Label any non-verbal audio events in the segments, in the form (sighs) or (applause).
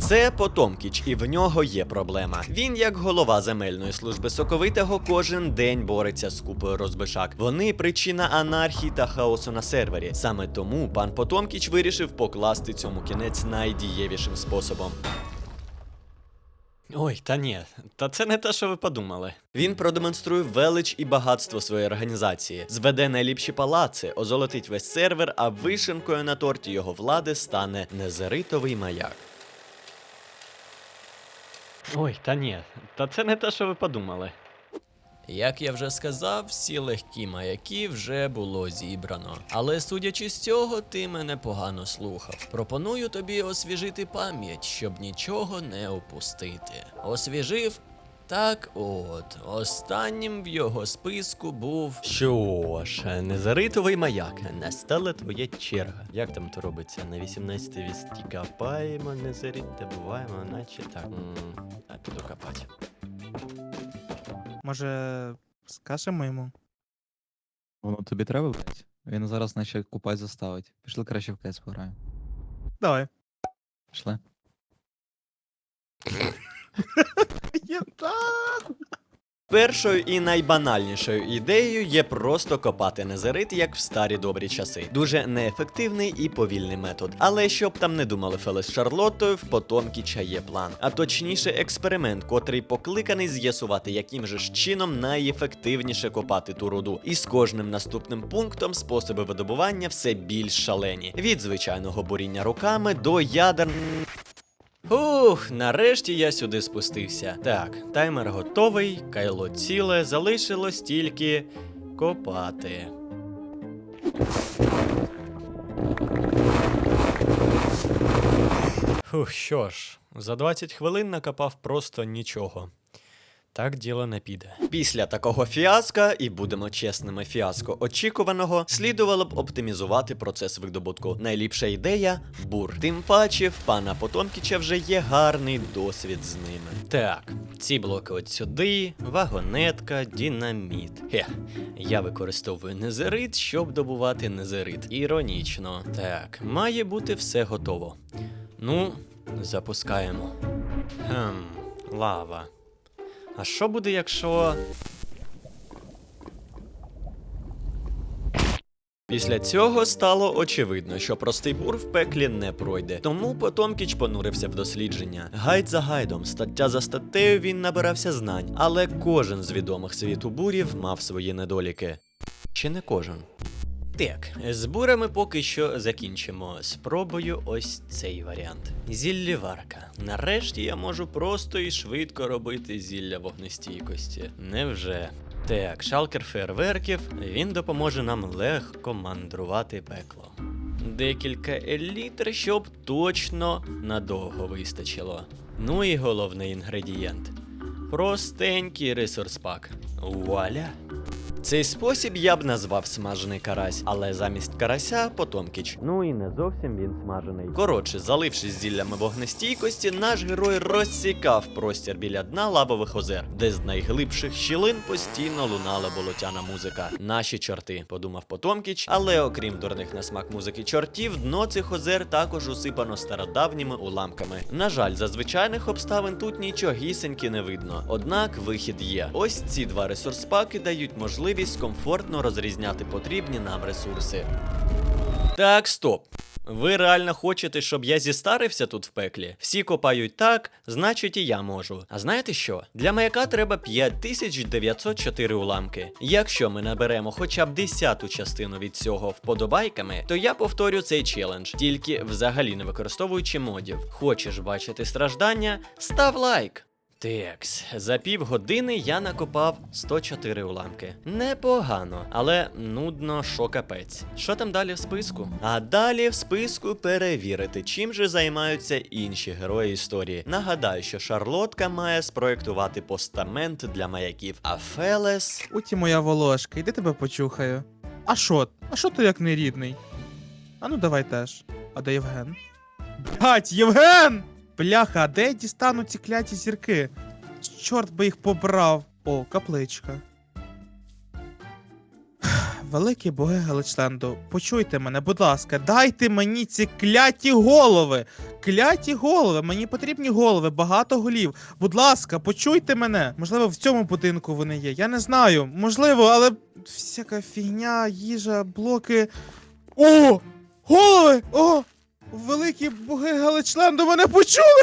Це Потомкіч, і в нього є проблема. Він, як голова земельної служби соковитого, кожен день бореться з купою розбишак. Вони причина анархії та хаосу на сервері. Саме тому пан Потомкіч вирішив покласти цьому кінець найдієвішим способом. Ой, та ні, та це не те, що ви подумали. Він продемонструє велич і багатство своєї організації, зведе найліпші палаци, озолотить весь сервер, а вишенкою на торті його влади стане незеритовий маяк. Ой, та ні, та це не те, що ви подумали. Як я вже сказав, всі легкі маяки вже було зібрано. Але судячи з цього, ти мене погано слухав. Пропоную тобі освіжити пам'ять, щоб нічого не опустити. Освіжив? Так от, останнім в його списку був. Що ж, незаритовий маяк, настала твоя черга. Як там то робиться? На 18 вісті копаємо, незарит добуваємо, наче так. М, А піду копати. Може, скажемо йому? Воно тобі треба, блядь? Він зараз наче купать заставить. Пішли краще в кес пограємо. Давай. Пішли. (laughs) Першою і найбанальнішою ідеєю є просто копати незерит, як в старі добрі часи. Дуже неефективний і повільний метод. Але щоб там не думали Фелес з Шарлоттою, в Потомкіча є план. А точніше, експеримент, котрий покликаний з'ясувати, яким же ж чином найефективніше копати ту руду. І з кожним наступним пунктом способи видобування все більш шалені. Від звичайного буріння руками до ядер. Ух, нарешті я сюди спустився. Так, таймер готовий, кайло ціле, залишилось тільки копати. Фух, що ж, за 20 хвилин накопав просто нічого. Так діло не піде. Після такого фіаска, і будемо чесними, фіаско очікуваного, слідувало б оптимізувати процес видобутку. Найліпша ідея бур. Тим паче, в пана Потомкіча вже є гарний досвід з ними. Так, ці блоки от сюди, вагонетка, динаміт. Хе, я використовую незерит, щоб добувати незерит. Іронічно. Так, має бути все готово. Ну, запускаємо. Хм, лава. А що буде, якщо. Після цього стало очевидно, що простий бур в пеклі не пройде. Тому Потомкіч понурився в дослідження. Гайд за гайдом, стаття за статтею він набирався знань, але кожен з відомих світу бурів мав свої недоліки. Чи не кожен? Так, з бурами поки що закінчимо. Спробую ось цей варіант. Зілліварка. Нарешті я можу просто і швидко робити зілля вогнестійкості. Невже? Так, шалкер фейерверків, він допоможе нам легко мандрувати пекло. Декілька елітр, щоб точно надовго вистачило. Ну і головний інгредієнт. Простенький ресурс пак. Вуаля! Цей спосіб я б назвав смажений карась, але замість карася потомкіч. Ну і не зовсім він смажений. Коротше, залившись зіллями вогнестійкості, наш герой розсікав простір біля дна лавових озер, де з найглибших щілин постійно лунала болотяна музика. Наші чорти, подумав Потомкіч, але окрім дурних на смак музики чортів, дно цих озер також усипано стародавніми уламками. На жаль, за звичайних обставин тут нічогісеньки не видно. Однак вихід є. Ось ці два ресурспаки дають можливість комфортно розрізняти потрібні нам ресурси. Так, стоп. Ви реально хочете, щоб я зістарився тут в пеклі? Всі копають так, значить і я можу. А знаєте що? Для маяка треба 5904 уламки. Якщо ми наберемо хоча б десяту частину від цього вподобайками, то я повторю цей челендж, тільки взагалі не використовуючи модів. Хочеш бачити страждання? Став лайк. Текс, за півгодини я накопав 104 уламки. Непогано, але нудно, що капець. Що там далі в списку? А далі в списку перевірити, чим же займаються інші герої історії. Нагадаю, що Шарлотка має спроектувати постамент для маяків, а Фелес. Уті моя волошка, іди тебе почухаю. А що? А що то як не рідний? А ну давай теж. А де Євген? Бать, Євген! Бляха, а де я дістану ці кляті зірки? Чорт би їх побрав. О, капличка. (sighs) великі боги Галичленду, почуйте мене, будь ласка, дайте мені ці кляті голови. Кляті голови, мені потрібні голови, багато голів. Будь ласка, почуйте мене. Можливо, в цьому будинку вони є. Я не знаю. Можливо, але всяка фігня, їжа, блоки. О! Голови! О! Великі боги Галичленду мене почули!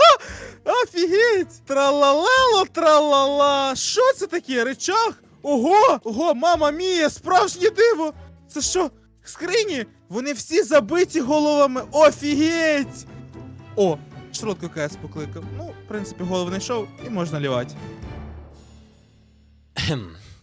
(laughs) Офігеть! Тралалело, тралала! Що це таке? Речах? Ого! Ого, мама мія, справжнє диво! Це що? Скрині? Вони всі забиті головами. Офігеть! О, шротку КС покликав. Ну, в принципі, голову не йшов і можна лівати.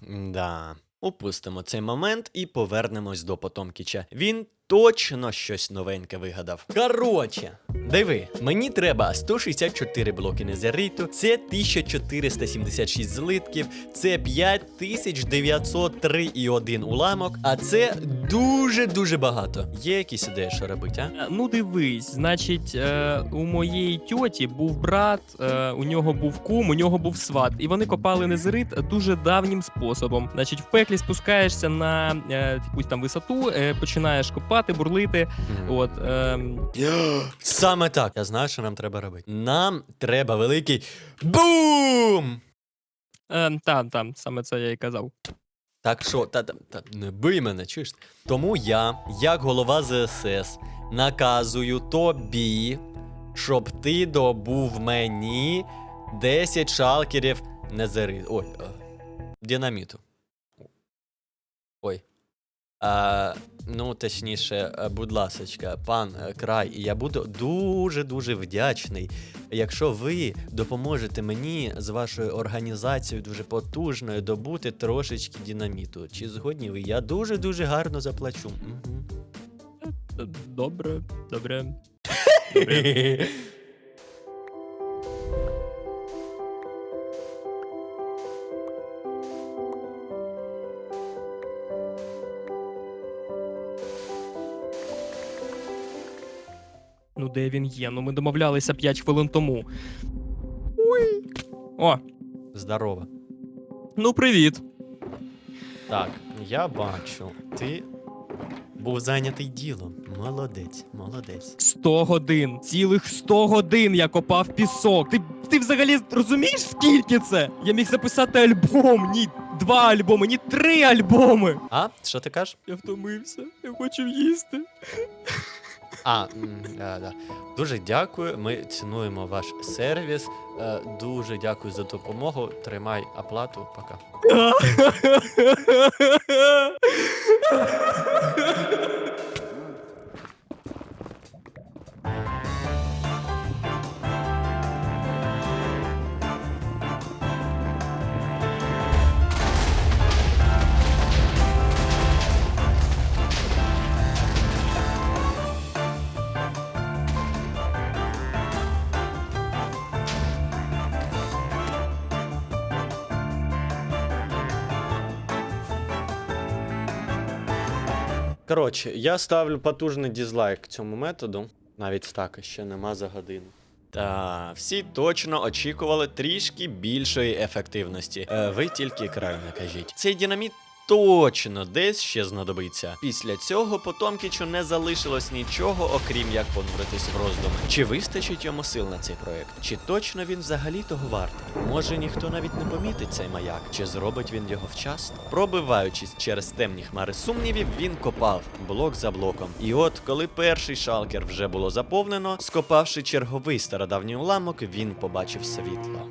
Да. Упустимо цей момент і повернемось до Потомкіча. Він точно щось новеньке вигадав. Короче, диви, мені треба 164 блоки незериту, це 1476 злитків, це 5903 і один уламок, а це дуже-дуже багато. Є якісь ідеї, що робити, а? Е, Ну, дивись, значить, е, у моєї тьоті був брат, е, у нього був кум, у нього був сват, і вони копали незерит дуже давнім способом. Значить, в пеклі спускаєшся на е, якусь там висоту, е, починаєш копати, бурлити. От ем, Саме так. Я знаю, що нам треба робити. Нам треба великий бум! е, та, та, саме це я і казав. Так що, та, та, та не бий мене, чуєш? Тому я, як голова ЗСС, наказую тобі, щоб ти добув мені 10 шалкерів незери. Ой, е, динаміту. Ой. А, ну, точніше, е, будь ласочка, пан е, край, і я буду дуже-дуже вдячний, якщо ви допоможете мені з вашою організацією дуже потужною добути трошечки динаміту. Чи згодні ви? Я дуже-дуже гарно заплачу. Мгм. Е, Добре, добре. (laughs) де він є? Ну, ми домовлялися 5 хвилин тому. Ой. О, Здорово. ну привіт. Так, я бачу, ти був зайнятий ділом. Молодець, молодець. 100 годин, цілих 100 годин я копав пісок. Ти, ти взагалі розумієш, скільки це? Я міг записати альбом, ні два альбоми, ні три альбоми. А, що ти кажеш? Я втомився, я хочу їсти. А, да, да. дуже дякую. Ми цінуємо ваш сервіс. Е, Дуже дякую за допомогу. Тримай оплату. Пока. (laughs) Коротше, я ставлю потужний дізлайк цьому методу. Навіть стака ще нема за годину. Та всі точно очікували трішки більшої ефективності. Е, ви тільки край не кажіть. Цей динаміт точно десь ще знадобиться. Після цього Потомкічу не залишилось нічого, окрім як понуритись в роздуми. Чи вистачить йому сил на цей проект? Чи точно він взагалі того вартий? Може ніхто навіть не помітить цей маяк, чи зробить він його вчасно? Пробиваючись через темні хмари сумнівів, він копав блок за блоком. І от, коли перший шалкер вже було заповнено, скопавши черговий стародавній уламок, він побачив світло.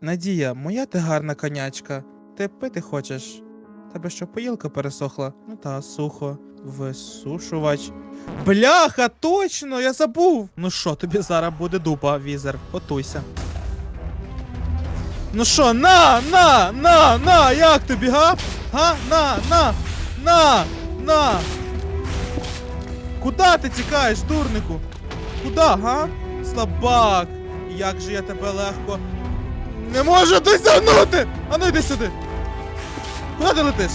Надія, моя ти гарна конячка. Ти пити хочеш? Тебе що, поїлка пересохла? Ну та, сухо. Висушувач. Бляха, точно, я забув. Ну що, тобі зараз буде дупа, візер. Готуйся. Ну що, на, на, на, на, як тобі, га? Га? На, на, на, на. Куда ти тікаєш, дурнику? Куда, га? Слабак. Як же я тебе легко. Не можу досягнути! А ну йди сюди! Куди ти летиш?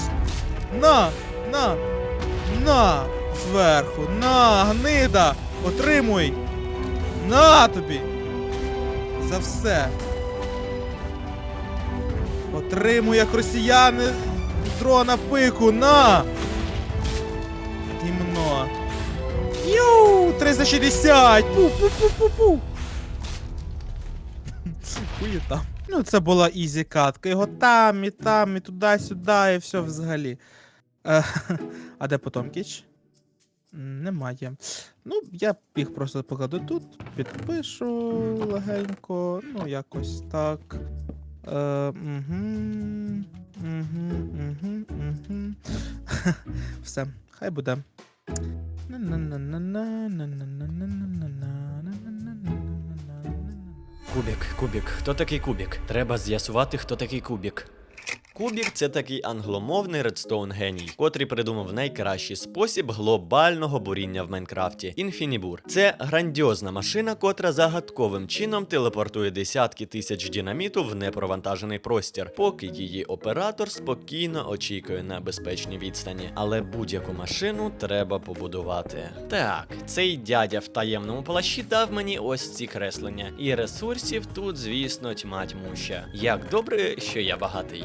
На! На! На! Зверху! На! Гнида! Отримуй! На тобі! За все! Отримуй, як росіяни Дрона пику, на! Гімно. Ю! 360! Пу-пу-пу-пу-пу! Хуєта. Ну, це була ізі катка. Його там, і там, і туди-сюди, і все взагалі. Е, (laughs) а де Потомкіч? Немає. Ну, я їх просто покладу тут, підпишу легенько, ну, якось так. Е, угу, угу, угу, угу. Все, хай буде. Кубік, кубік. Хто такий кубік? Треба з'ясувати, хто такий кубік. Кубік це такий англомовний редстоун геній, котрий придумав найкращий спосіб глобального буріння в Майнкрафті інфінібур. Це грандіозна машина, котра загадковим чином телепортує десятки тисяч динаміту в непровантажений простір, поки її оператор спокійно очікує на безпечній відстані. Але будь-яку машину треба побудувати. Так, цей дядя в таємному плащі дав мені ось ці креслення, і ресурсів тут, звісно, тьма тьмуща. Як добре, що я багатий.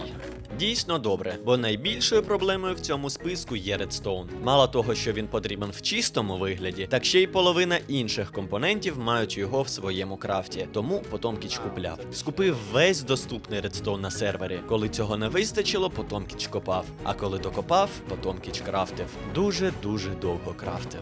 Дійсно добре, бо найбільшою проблемою в цьому списку є редстоун. Мало того, що він потрібен в чистому вигляді, так ще й половина інших компонентів мають його в своєму крафті. Тому Потомкіч купляв. Скупив весь доступний редстоун на сервері. Коли цього не вистачило, Потомкіч копав. А коли докопав, Потомкіч крафтив. Дуже дуже довго крафтив.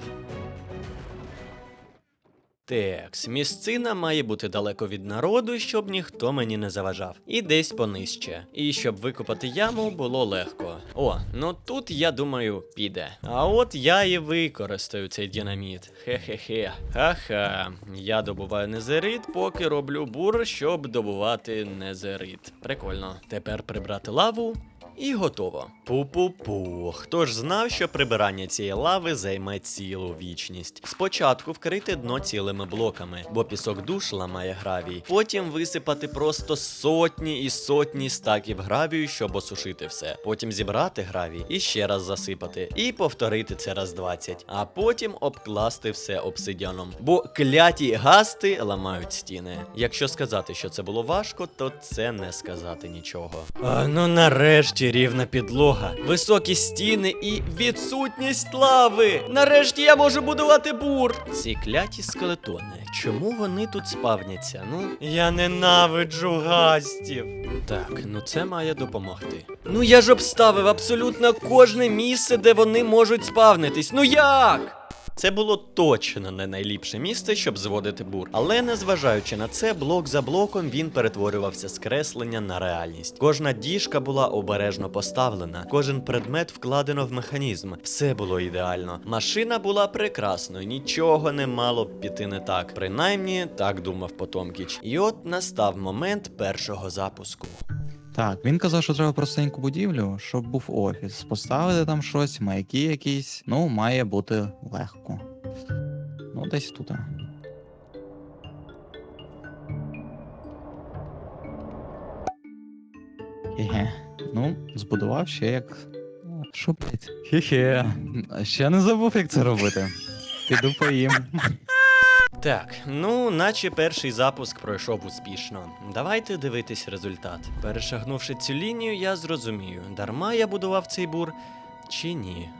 Текс, місцина має бути далеко від народу, щоб ніхто мені не заважав. І десь понижче. І щоб викопати яму було легко. О, ну тут я думаю, піде. А от я і використаю цей динаміт. Хе-хе-хе. Ха-ха. Я добуваю незерит, поки роблю бур, щоб добувати незерит. Прикольно. Тепер прибрати лаву. І готово. Пу-пу-пу. Хто ж знав, що прибирання цієї лави займе цілу вічність. Спочатку вкрити дно цілими блоками, бо пісок душ ламає гравій. Потім висипати просто сотні і сотні стаків гравію, щоб осушити все. Потім зібрати гравій і ще раз засипати. І повторити це раз 20. А потім обкласти все обсидіаном. Бо кляті гасти ламають стіни. Якщо сказати, що це було важко, то це не сказати нічого. А ну нарешті рівна підлога, високі стіни і відсутність лави. Нарешті я можу будувати бур. Ці кляті скелетони. Чому вони тут спавняться? Ну, я ненавиджу гастів. Так, ну це має допомогти. Ну я ж обставив абсолютно кожне місце, де вони можуть спавнитись. Ну як? Це було точно не найліпше місце, щоб зводити бур. Але незважаючи на це, блок за блоком він перетворювався з креслення на реальність. Кожна діжка була обережно поставлена, кожен предмет вкладено в механізм. Все було ідеально. Машина була прекрасною, нічого не мало б піти не так. Принаймні, так думав Потомкіч. І от настав момент першого запуску. Так, він казав, що треба простеньку будівлю, щоб був офіс. Поставити там щось, маяки якісь. Ну, має бути легко. Ну, десь тут. Хе-хе. Ну, збудував ще як. Що, блять? Хе-хе. Ще не забув, як це робити. Піду поїм. Так, ну, наче перший запуск пройшов успішно. Давайте дивитись результат. Перешагнувши цю лінію, я зрозумію, дарма я будував цей бур чи ні.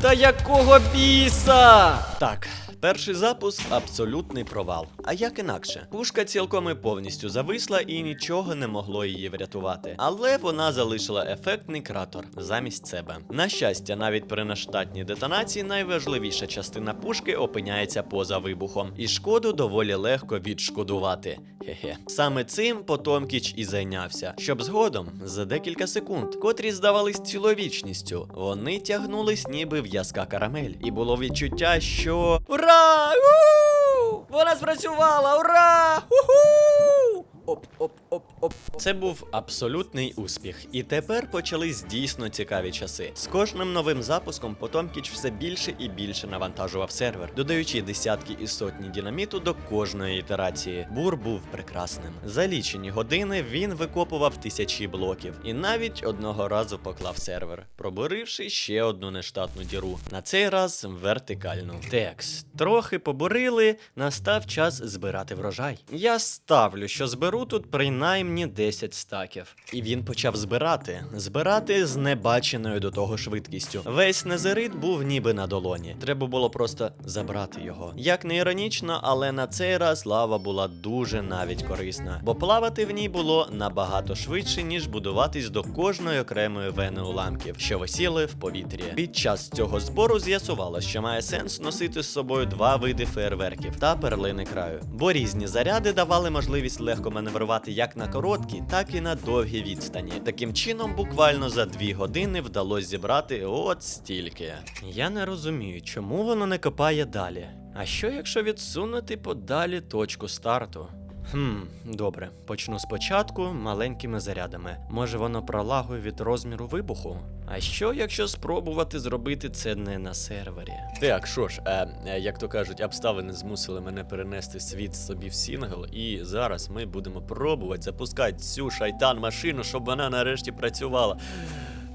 Та якого біса? Так, перший запуск абсолютний провал. А як інакше? Пушка цілком і повністю зависла і нічого не могло її врятувати. Але вона залишила ефектний кратер замість себе. На щастя, навіть при нештатній детонації найважливіша частина пушки опиняється поза вибухом, і шкоду доволі легко відшкодувати. Хе-хе. Саме цим Потомкіч і зайнявся, щоб згодом, за декілька секунд, котрі здавались ціловічністю, вони тягнулись ніби в'язка карамель. І було відчуття, що. Ура! У! Вона спрацювала! Ура! Уху! Оп, оп, оп, оп. Це був абсолютний успіх. І тепер почались дійсно цікаві часи. З кожним новим запуском Потомкіч все більше і більше навантажував сервер, додаючи десятки і сотні динаміту до кожної ітерації. Бур був прекрасним. За лічені години він викопував тисячі блоків і навіть одного разу поклав сервер, пробуривши ще одну нештатну діру. На цей раз вертикальну. Текс. Трохи побурили, настав час збирати врожай. Я ставлю, що зберу незриту тут принаймні 10 стаків. І він почав збирати. Збирати з небаченою до того швидкістю. Весь незерит був ніби на долоні. Треба було просто забрати його. Як не іронічно, але на цей раз лава була дуже навіть корисна, бо плавати в ній було набагато швидше, ніж будуватись до кожної окремої вени уламків, що висіли в повітрі. Під час цього збору з'ясувалося, що має сенс носити з собою два види фейерверків та перлини краю, бо різні заряди давали можливість легко маневрувати як на короткій, так і на довгій відстані. Таким чином, буквально за дві години вдалося зібрати от стільки. Я не розумію, чому воно не копає далі. А що якщо відсунути подалі точку старту? Хм, добре, почну спочатку маленькими зарядами. Може воно пролагує від розміру вибуху? А що, якщо спробувати зробити це не на сервері? Так, що ж, е, е, як то кажуть, обставини змусили мене перенести світ собі в сінгл, і зараз ми будемо пробувати запускати цю шайтан машину, щоб вона нарешті працювала.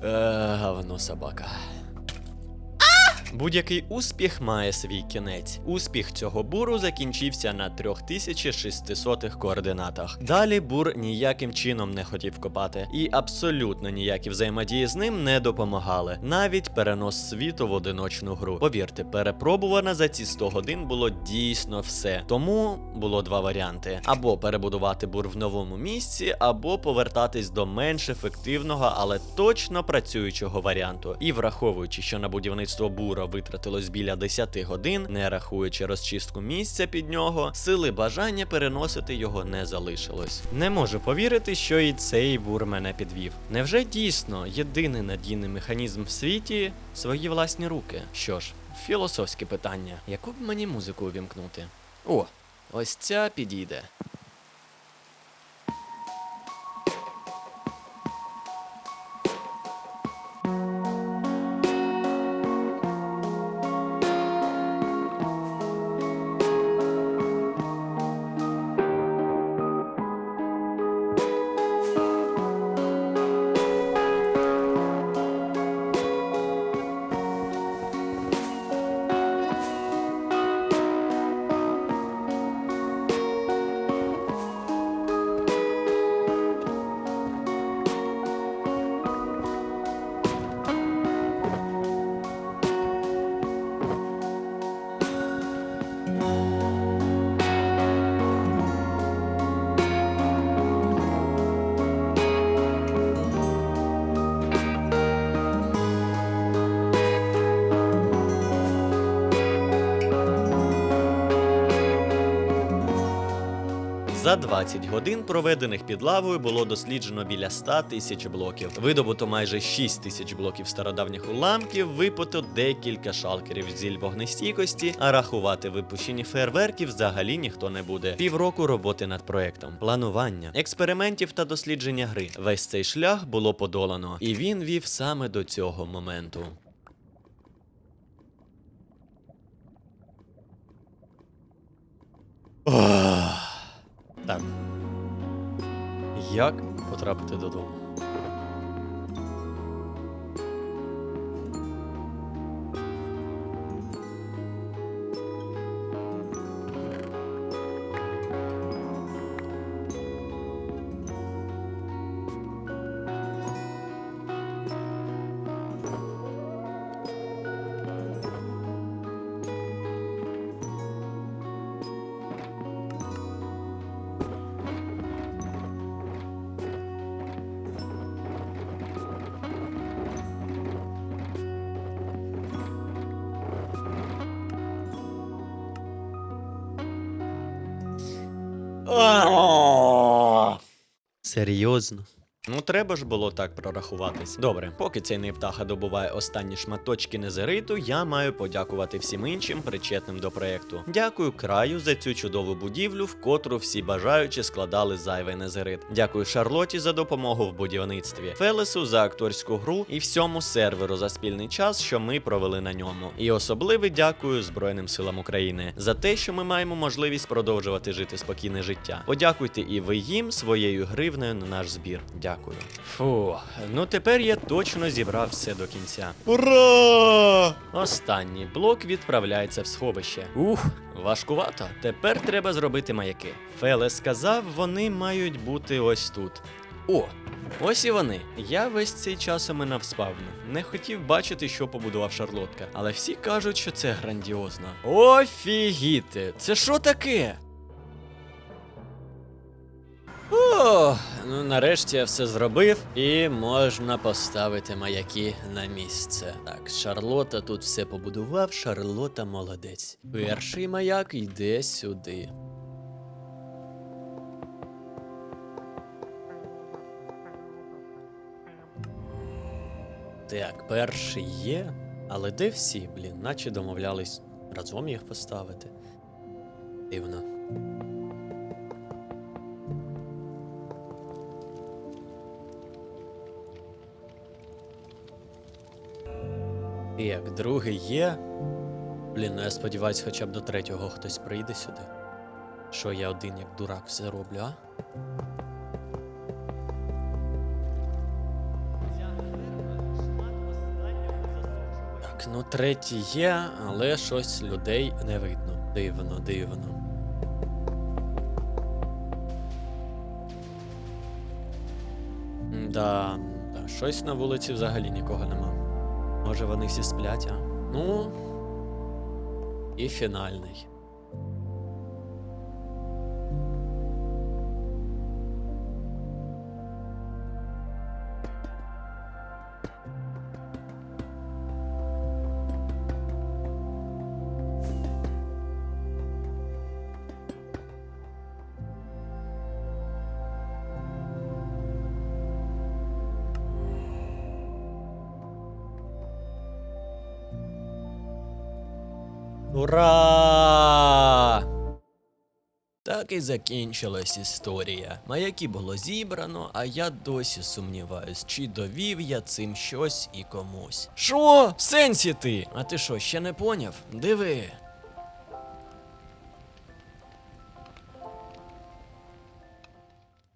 Е, говно собака. Будь-який успіх має свій кінець. Успіх цього буру закінчився на 3600 координатах. Далі бур ніяким чином не хотів копати, і абсолютно ніякі взаємодії з ним не допомагали. Навіть перенос світу в одиночну гру. Повірте, перепробувано за ці 100 годин було дійсно все. Тому було два варіанти: або перебудувати бур в новому місці, або повертатись до менш ефективного, але точно працюючого варіанту. І враховуючи, що на будівництво бура витратилось біля 10 годин, не рахуючи розчистку місця під нього, сили бажання переносити його не залишилось. Не можу повірити, що і цей бур мене підвів. Невже дійсно єдиний надійний механізм в світі свої власні руки? Що ж, філософське питання: яку б мені музику увімкнути? О, ось ця підійде. За 20 годин, проведених під лавою, було досліджено біля 100 тисяч блоків. Видобуто майже 6 тисяч блоків стародавніх уламків, випито декілька шалкерів зіль вогнестійкості, а рахувати випущені фейерверків взагалі ніхто не буде. Півроку роботи над проектом, планування, експериментів та дослідження гри. Весь цей шлях було подолано, і він вів саме до цього моменту. Так. Як потрапити додому? Серйозно? Ну, треба ж було так прорахуватись. Добре, поки цей невдаха добуває останні шматочки незериту, я маю подякувати всім іншим причетним до проекту. Дякую краю за цю чудову будівлю, в котру всі бажаючі складали зайвий незерит. Дякую Шарлоті за допомогу в будівництві, Фелесу за акторську гру і всьому серверу за спільний час, що ми провели на ньому. І особливе дякую Збройним силам України за те, що ми маємо можливість продовжувати жити спокійне життя. Подякуйте і ви їм своєю гривнею на наш збір. Дякую. Дякую. Фу, ну тепер я точно зібрав все до кінця. Ура! Останній блок відправляється в сховище. Ух, важкувато. Тепер треба зробити маяки. Феле сказав, вони мають бути ось тут. О, ось і вони. Я весь цей час оминав спавну. Не хотів бачити, що побудував Шарлотка, але всі кажуть, що це грандіозно. Офігіти! Це що таке? О, ну нарешті я все зробив, і можна поставити маяки на місце. Так, Шарлота тут все побудував, Шарлота молодець. Перший маяк йде сюди. Так, перший є, але де всі, блін, наче домовлялись разом їх поставити. Дивно. Так, другий є. Блін, ну я сподіваюся, хоча б до третього хтось прийде сюди. Що я один як дурак все роблю, а? Так, ну третій є, але щось людей не видно. Дивно, дивно. Да, да, щось на вулиці взагалі нікого нема. Може вони всі сплять, а? Ну. І фінальний. Ура! Так і закінчилась історія. Маяки було зібрано, а я досі сумніваюсь, чи довів я цим щось і комусь. Шо? В сенсі ти? А ти що, ще не поняв? Диви.